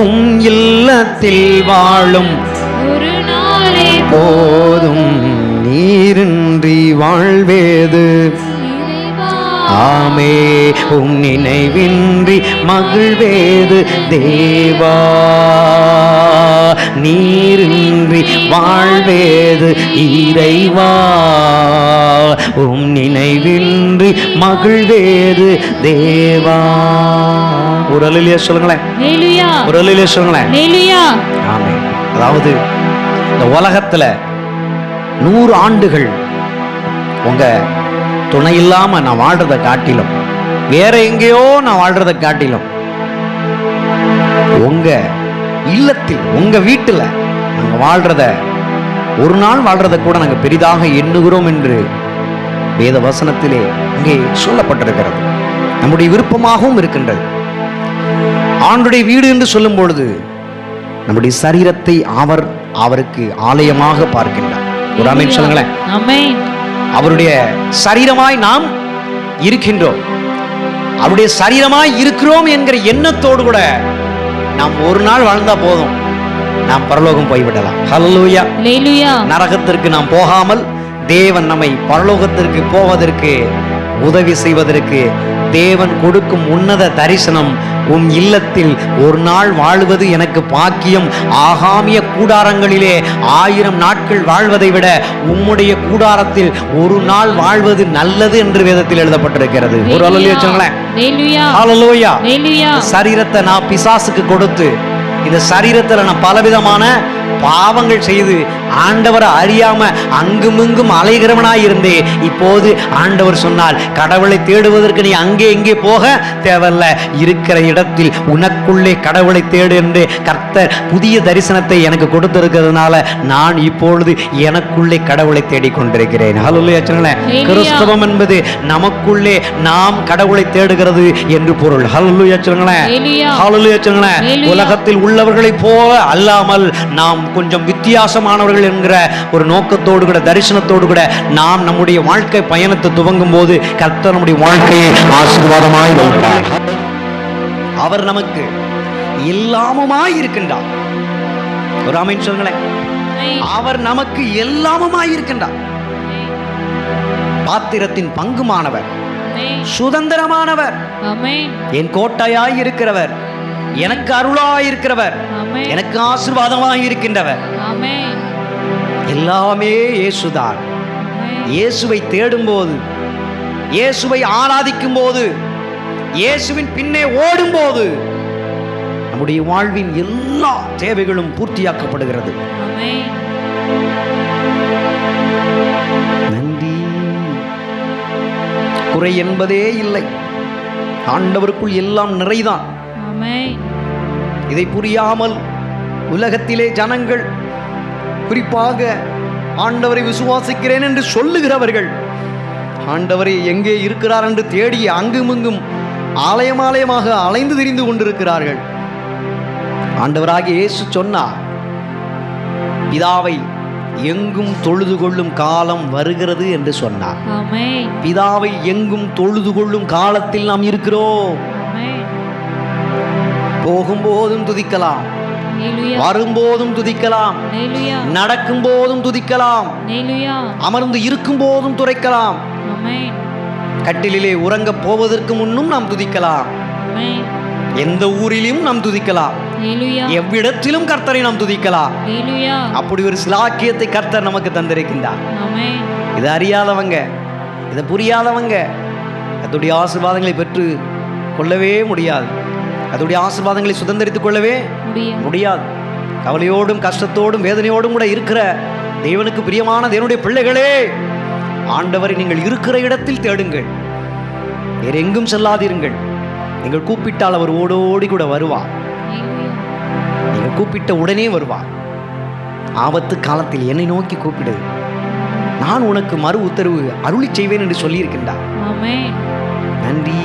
உம் இல்லத்தில் வாழும் ஒரு நாளே போதும் நீரின்றி வாழ்வேது. ஆமே உம் நினைவின்றி மகிழ்வேது தேவா. நீரின்றி வாழ்வேது இறைவா. உம் நினைவின்றி மகிழ்வேது தேவா. ஒரு அலிலியா சொல்லுங்களேன். அலிலியா சொல்லுங்களேன். ஆமே அதாவது இந்த உலகத்துல நூறு ஆண்டுகள் உங்க துணை இல்லாம நான் வாழ்றதை காட்டிலும் வேற எங்கேயோ நான் வாழ்றதை காட்டிலும் உங்க இல்லத்தில் உங்க வீட்டுல நாங்க வாழ்கிறத ஒரு நாள் வாழ்றதை கூட நாங்க பெரிதாக எண்ணுகிறோம் என்று வேத வசனத்திலே இங்கே சொல்லப்பட்டிருக்கிறது. நம்முடைய விருப்பமாகவும் இருக்கின்றது. ஆண்டுடைய வீடு என்று சொல்லும் பொழுது நம்முடைய சரீரத்தை அவர் அவருக்கு ஆலயமாக பார்க்கின்றார். ஒரு ஆமென் சொல்லுங்களேன். அவருடைய சரீரமாய் நாம் இருக்கின்றோம். அவருடைய சரீரமாய் இருக்கிறோம் என்கிற எண்ணத்தோடு கூட நாம் ஒரு நாள் வாழ்ந்தா போதும். நாம் பரலோகம் போய்விடலாம். ஹalleluya நரகத்திற்கு நாம் போகாமல் தேவன் நம்மை பரலோகத்திற்கு போவதற்கு உதவி செய்வதற்கு தேவன் கொடுக்கும் உன்னத தரிசனம் உன் இல்லத்தில் ஒரு நாள் வாழ்வது எனக்கு பாக்கியம். ஆகாமிய கூடாரங்களிலே ஆயிரம் நாட்கள் வாழ்வதை விட உம்முடைய கூடாரத்தில் ஒரு நாள் வாழ்வது நல்லது என்று வேதத்தில் எழுதப்பட்டிருக்கிறது. ஒரு அலலிய வச்சுங்களேன் சரீரத்தை நான் பிசாசுக்கு கொடுத்து இந்த சரீரத்துல நான் பலவிதமான பாவங்கள் செய்து ஆண்டவரை அறியாம அங்குமிங்கும் அலைகிறவனாய் இருந்தேன் இப்போது ஆண்டவர் சொன்னால் கடவுளை தேடுவதற்கு நீ அங்கே இங்கே போக தேவையில்ல இருக்கிற இடத்தில் உனக்குள்ளே கடவுளை தேடு என்று கர்த்தர் புதிய தரிசனத்தை எனக்கு கொடுத்திருக்கிறதுனால நான் இப்பொழுது எனக்குள்ளே கடவுளை தேடிக் கொண்டிருக்கிறேன் ஹalleluya சொல்லுங்களேன். Hallelujah. கிறிஸ்தவம் என்பது நமக்குள்ளே நாம் கடவுளை தேடுகிறது என்று பொருள். உலகத்தில் உள்ளவர்களைப் போல அல்லாமல் நாம் கொஞ்சம் வித்தியாசமானவர்கள் என்கிற ஒரு நோக்கத்தோடு கூட தரிசனத்தோடு கூட நாம் நம்முடைய வாழ்க்கை பயணத்தை துவங்கும் போது கர்த்தர் நம்முடைய வாழ்க்கையை ஆசீர்வாதமாய் வைப்பார். அவர் நமக்கு எல்லாமுமாய் இருக்கின்றார். ஒரு ஆமென் சொல்லுங்களேன். அவர் நமக்கு எல்லாமுமாய் இருக்கின்றார். பாத்திரத்தின் பங்குமானவர். சுதந்திரமானவர். என் கோட்டையாய் இருக்கிறவர். எனக்கு அருளாய் இருக்கிறவர் எனக்கு ஆசீர்வாதமாய் இருக்கின்றவர் எல்லாமே இயேசுதான். இயேசுவை தேடும்போது இயேசுவை ஆராதிக்கும் போது இயேசுவின் பின்னே ஓடும்போது நம்முடைய வாழ்வின் எல்லா தேவைகளும் பூர்த்தியாக்கப்படுகிறது. நன்றி. குறை என்பதே இல்லை. ஆண்டவருக்குள் எல்லாம் நிறைதான். இதை புரியாமல் உலகத்திலே ஜனங்கள் குறிப்பாக ஆண்டவரை விசுவாசிக்கிறேன் என்று சொல்லுகிறவர்கள் ஆண்டவரை எங்கே இருக்கிறார் என்று தேடி அங்குமிங்கும் ஆலயம் ஆலயமாக அலைந்து திரிந்து கொண்டிருக்கிறார்கள். ஆண்டவராகிய இயேசு சொன்னார் பிதாவை எங்கும் தொழுது கொள்ளும் காலம் வருகிறது என்று சொன்னார். பிதாவை எங்கும் தொழுது கொள்ளும் காலத்தில் நாம் இருக்கிறோம். போகும்போதும் துதிக்கலாம். வரும்போதும் துதிக்கலாம். நடக்கும் போதும் துதிக்கலாம். அமர்ந்து இருக்கும் போதும் துரைக்கலாம் ஆமென் கட்டிலிலே உறங்கப் போவதற்கு முன்னும் நாம் துதிக்கலாம். எந்த ஊரிலும் நாம் துதிக்கலாம். எவ்விடத்திலும் கர்த்தரை நாம் துதிக்கலாம். அப்படி ஒரு சிலாக்கியத்தை கர்த்தர் நமக்கு தந்திருக்கின்றார். இதை அறியாதவங்க இதை புரியாதவங்க அதோடைய ஆசீர்வாதங்களை பெற்று கொள்ளவே முடியாது. அதோடைய ஆசீர்வாதங்களை சுதந்திரித்துக் கொள்ளவே முடியாது. கவலையோடும் கஷ்டத்தோடும் வேதனையோடும் கூட இருக்கிற தேவனுக்கு பிரியமான தேவனுடைய பிள்ளைகளே ஆண்டவரை நீங்கள் இருக்கிற இடத்தில் தேடுங்கள். வேற எங்கும் செல்லாதீர்கள். நீங்கள் கூப்பிட்டால் அவர் ஓடோடி கூட வருவார். நீங்கள் கூப்பிட்ட உடனே வருவார். ஆபத்து காலத்தில் என்னை நோக்கி கூப்பிடு. நான் உனக்கு மறு உத்தரவு அருளி செய்வேன் என்று சொல்லியிருக்கின்றார். நன்றி.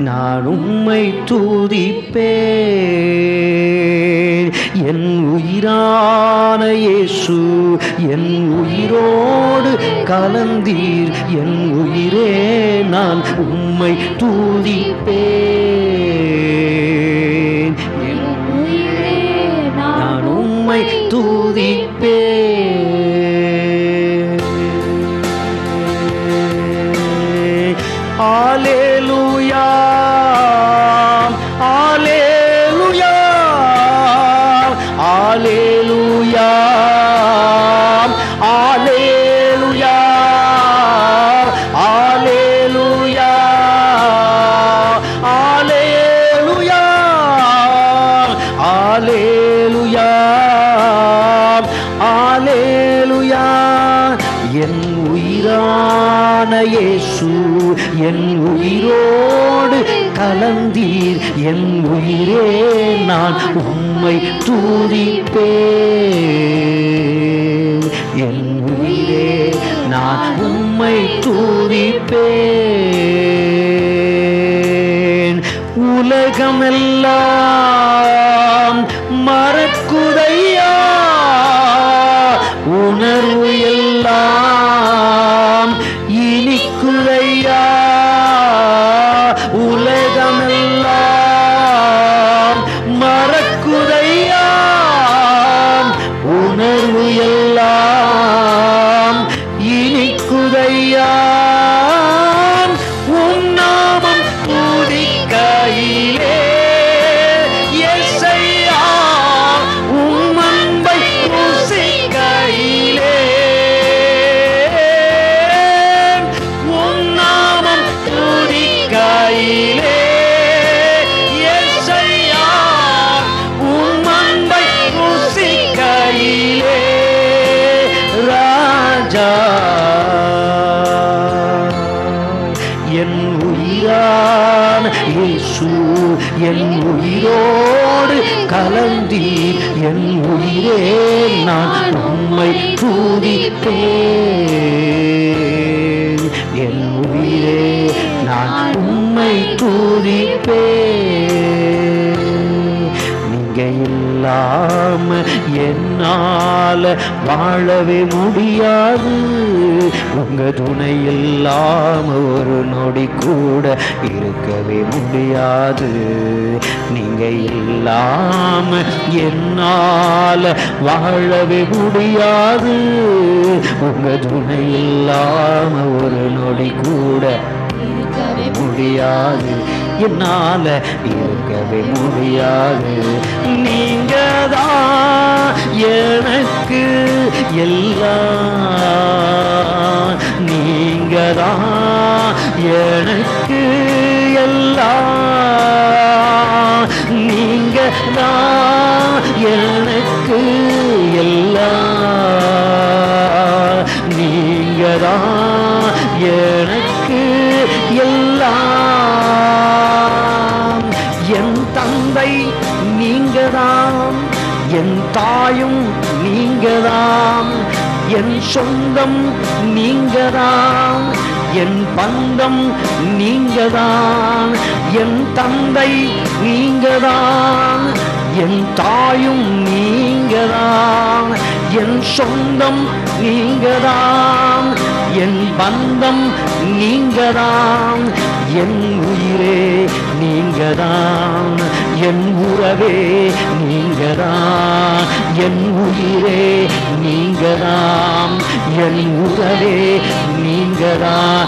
நான் உம்மை தூதிப்பேன். என் உயிரான இயேசு என் உயிரோடு கலந்தீர். என் உயிரே நான் உம்மை தூதிப்பேன். நீர் என் உயிரே நான் உம்மை தூதிப்பே என் உயிரே நான் உம்மை துதிப்பேன். உலகமெல்லாம் துதிப்பேன். என் உயிரே நான் உண்மை துதிப்பேன். நீங்க இல்லா என்னால் வாழவே முடியாது. உங்க துணை இல்லாம ஒரு நொடி கூட இருக்கவே முடியாது. நீங்க இல்லாம என்னால் வாழவே முடியாது. உங்க துணை இல்லாம ஒரு நொடி கூட இருக்கவே முடியாது. என்னால இருக்கவே முடியாது. நீங்க தான் எனக்கு எல்லாம். நீங்க தான் எனக்கு எல்லாம். நீங்க தான் எனக்கு எல்லாம். நீங்க தான் நீங்கதாம். என் தாயும் நீங்கதாம். என் சொந்தம் நீங்கதாம். என் பந்தம் நீங்கதான். என் தந்தை நீங்கதான். என் தாயும் நீங்கதான். என் சொந்தம் நீங்கதான். என் பந்தம் நீங்கதான். என் உயிரே நீங்கதான். என் உறவே நீங்கதான். என் உயிரே நீங்கதாம் என் உறவே நீங்கதான்.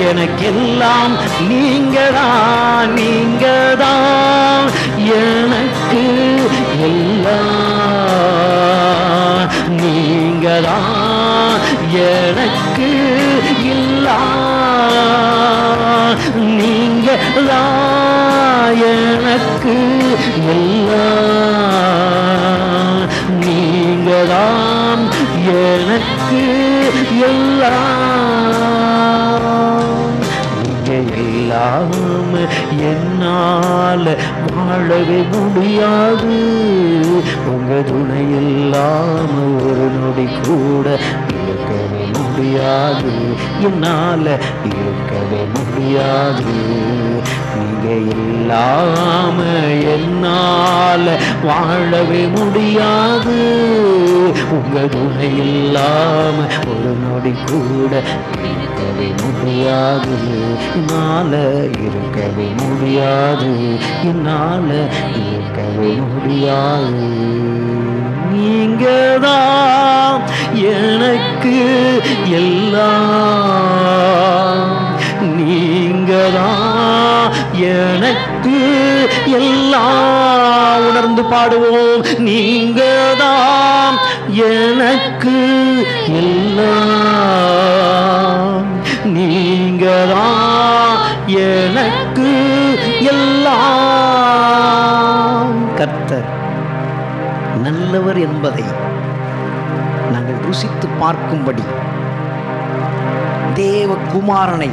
எனக்கெல்லாம் நீங்கதான் நீங்கதான். எனக்கு எல்லாம் நீங்கதான். எனக்கு இல்லா. நீங்க எனக்கு எல்லா என்னால இருக்கவே முடியாது. நீங்க நீங்க இல்லாம என்னால வாழவே முடியாது. உங்க துணை இல்லாம ஒரு நொடி கூட இருக்கவே முடியாது. என்னால இருக்கவே முடியாது. என்னால இருக்கவே முடியாது. நீங்கதான் எனக்கு எல்லாம். நீங்கதான் எனக்கு எல்லாம். உணர்ந்து பாடுவோம். நீங்கதான் எனக்கு எல்லாம். நீங்கதான் எனக்கு எல்லாம். கர்த்தர். நல்லவர் என்பதை நாங்கள் ருசித்து பார்க்கும்படி தேவ குமாரனை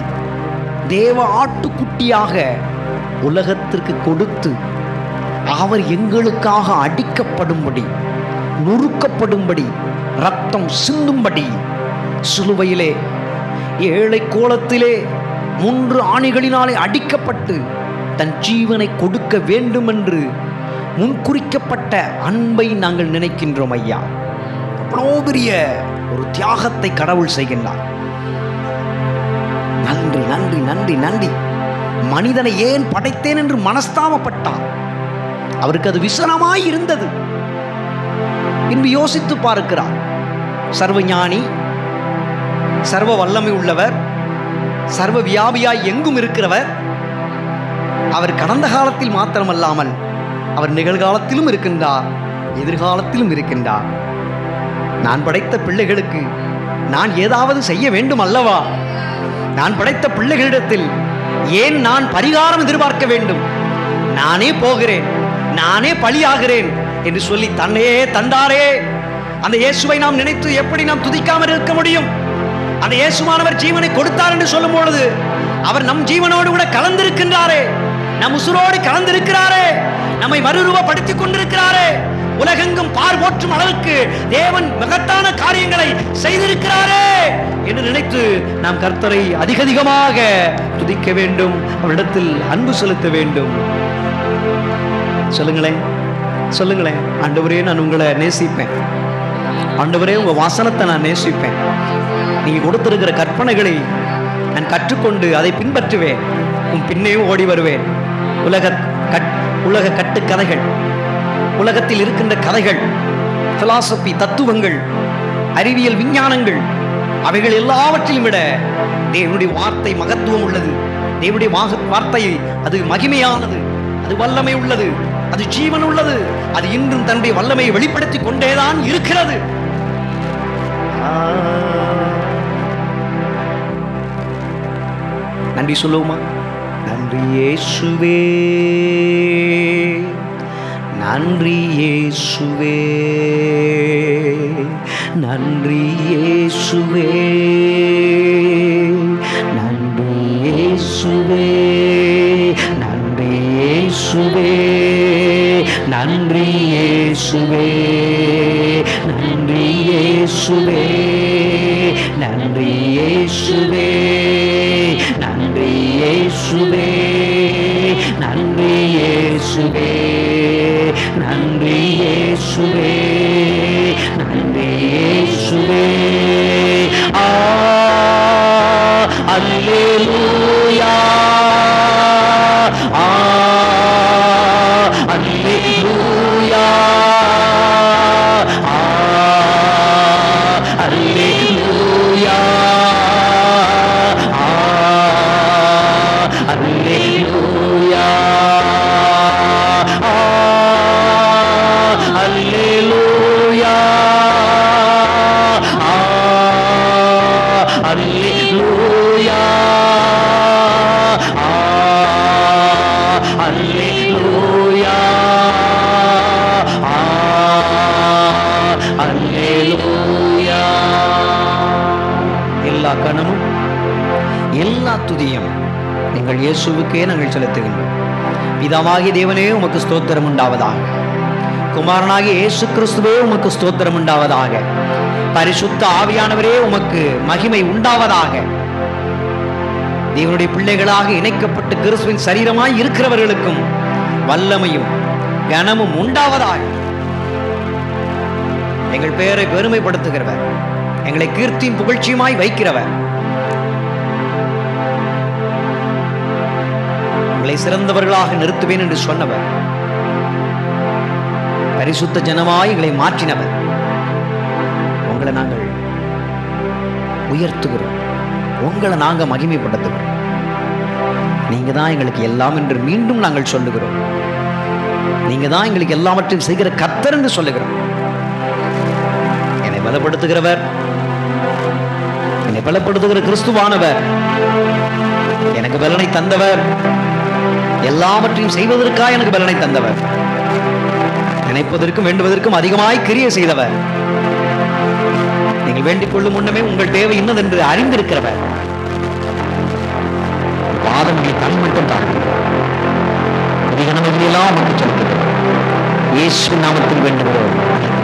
தேவ ஆட்டுக்குட்டியாக உலகத்திற்கு கொடுத்து அவர் எங்களுக்காக அடிக்கப்படும்படி நொறுக்கப்படும்படி ரத்தம் சிந்தும்படி சிலுவையிலே ஏழை கோலத்திலே மூன்று ஆணிகளினாலே அடிக்கப்பட்டு தன் ஜீவனை கொடுக்க வேண்டும் என்று முன்குறிக்கப்பட்ட அன்பை நாங்கள் நினைக்கின்றோம் ஐயா. அவ்வளோ பெரிய ஒரு தியாகத்தை கடவுள் செய்கின்றார். நன்றி நன்றி நன்றி நன்றி. மனிதனை ஏன் படைத்தேன் என்று மனஸ்தாபப்பட்டார்? அவருக்கு அது விசனமாய் இருந்தது. பின்பு யோசித்து பார்க்கிறார். சர்வஞானி சர்வ வல்லமை உள்ளவர் சர்வ வியாபியாய் எங்கும் இருக்கிறவர். அவர் கடந்த காலத்தில் மாத்திரமல்லாமல் அவர் நிகழ்காலத்திலும் இருக்கின்றார் எதிர்காலத்திலும் இருக்கின்றார். நான் படைத்த பிள்ளைகளுக்கு நான் ஏதாவது செய்ய வேண்டும் அல்லவா? நான் படைத்த பிள்ளைகளிடத்தில் ஏன் நான் பரிகாரம் எதிர்பார்க்க வேண்டும்? நானே போகிறேன் நானே பழியாகிறேன் என்று சொல்லி தன்னையே தந்தாரே. அந்த இயேசுவை நாம் நினைத்து எப்படி நாம் துதிக்காமல் இருக்க முடியும்? அந்த இயேசுமானவர் ஜீவனை கொடுத்தார் என்று சொல்லும் பொழுது அவர் நம் ஜீவனோடு கூட கலந்திருக்கின்றாரே. நம் உசுரோடு கலந்திருக்கிறாரே. நம்மை மறுரூபப்படுத்திக் கொண்டிருக்கிறாரே. உலகெங்கும் பார் போற்றும் அளவுக்கு தேவன் மகத்தான காரியங்களை செய்திருக்கிறாரே என்று நினைத்து நாம் கர்த்தரை அதிக அதிகமாக துதிக்க வேண்டும் அவரிடத்தில் அன்பு செலுத்த வேண்டும். சொல்லுங்களேன் சொல்லுங்களேன். ஆண்டவரே நான் உங்களை நேசிப்பேன். ஆண்டவரே உங்க வாசனத்தை நான் நேசிப்பேன். நீங்க கொடுத்திருக்கிற கற்பனைகளை நான் கற்றுக்கொண்டு அதை பின்பற்றுவேன். உன் பின்னே ஓடி வருவேன். உலக உலக கட்டுக்கதைகள் உலகத்தில் இருக்கின்ற கதைகள் பிலாசபி தத்துவங்கள் அறிவியல் விஞ்ஞானங்கள் அவைகள் எல்லாவற்றையும் விட தேவனுடைய வார்த்தை மகத்துவம் உள்ளது. தேவனுடைய வார்த்தை அது மகிமையானது அது வல்லமை உள்ளது அது ஜீவன் உள்ளது அது இன்றும் தன்னுடைய வல்லமையை வெளிப்படுத்தி கொண்டேதான் இருக்கிறது. நன்றி சொல்லுவோமா? நன்றி இயேசுவே. நன்றி இயேசுவே. நன்றி இயேசுவே. நன்றி இயேசுவே. நன்றி இயேசுவே. நன்றி இயேசுவே. நன்றி இயேசுவே. நன்றி இயேசுவே. sube எல்லா கணமும் எல்லா துதியும் நீங்கள் இயேசுவுக்கே நாங்கள் செலுத்துகின்றோம். பிதாவாகிய தேவனே உமக்கு ஸ்தோத்திரம் உண்டாவதாக. குமாரனாகி இயேசு கிறிஸ்துவே உமக்கு ஸ்தோத்திரம் உண்டாவதாக. பரிசுத்த ஆவியானவரே உமக்கு மகிமை உண்டாவதாக. தேவனுடைய பிள்ளைகளாக இணைக்கப்பட்டு கிறிஸ்துவின் சரீரமாய் இருக்கிறவர்களுக்கும் வல்லமையும் கனமும் உண்டாவதாக. எங்கள் பெயரை பெருமைப்படுத்துகிறவர். எங்களை கீர்த்தியும் புகழ்ச்சியுமாய் வைக்கிறவர். உங்களை சிறந்தவர்களாக நிறுத்துவேன் என்று சொன்னவர். பரிசுத்த ஜனமாய் எங்களை மாற்றினவர். உங்களை நாங்கள் உயர்த்துகிறோம். உங்களை நாங்க மகிமைப்படுத்துகிறோம். நீங்க தான் எங்களுக்கு எல்லாம் என்று மீண்டும் நாங்கள் சொல்லுகிறோம். நீங்க தான் எங்களுக்கு எல்லாவற்றையும் செய்கிற கத்தர் என்று சொல்லுகிறோம். பலப்படுத்துகிறவர். என்னை பலப்படுத்துகிற கிறிஸ்துவானவர். எனக்கு பலனை தந்தவர். எல்லாவற்றையும் செய்வதற்காக எனக்கு பலனை தந்தவர். நினைப்பதற்கும் வேண்டுவதற்கும் அதிகமாய் கிரிய செய்தவர். நீங்கள் வேண்டிக் கொள்ளும் முன்னமே உங்கள் தேவை இன்னதென்று அறிந்திருக்கிறவர். பாதம் நீ தன் மட்டும் தாழ்வு அதிகனமைகளெல்லாம் மட்டும் செலுத்துகிறோம். இயேசு நாமத்தில் வேண்டுகிறோம்.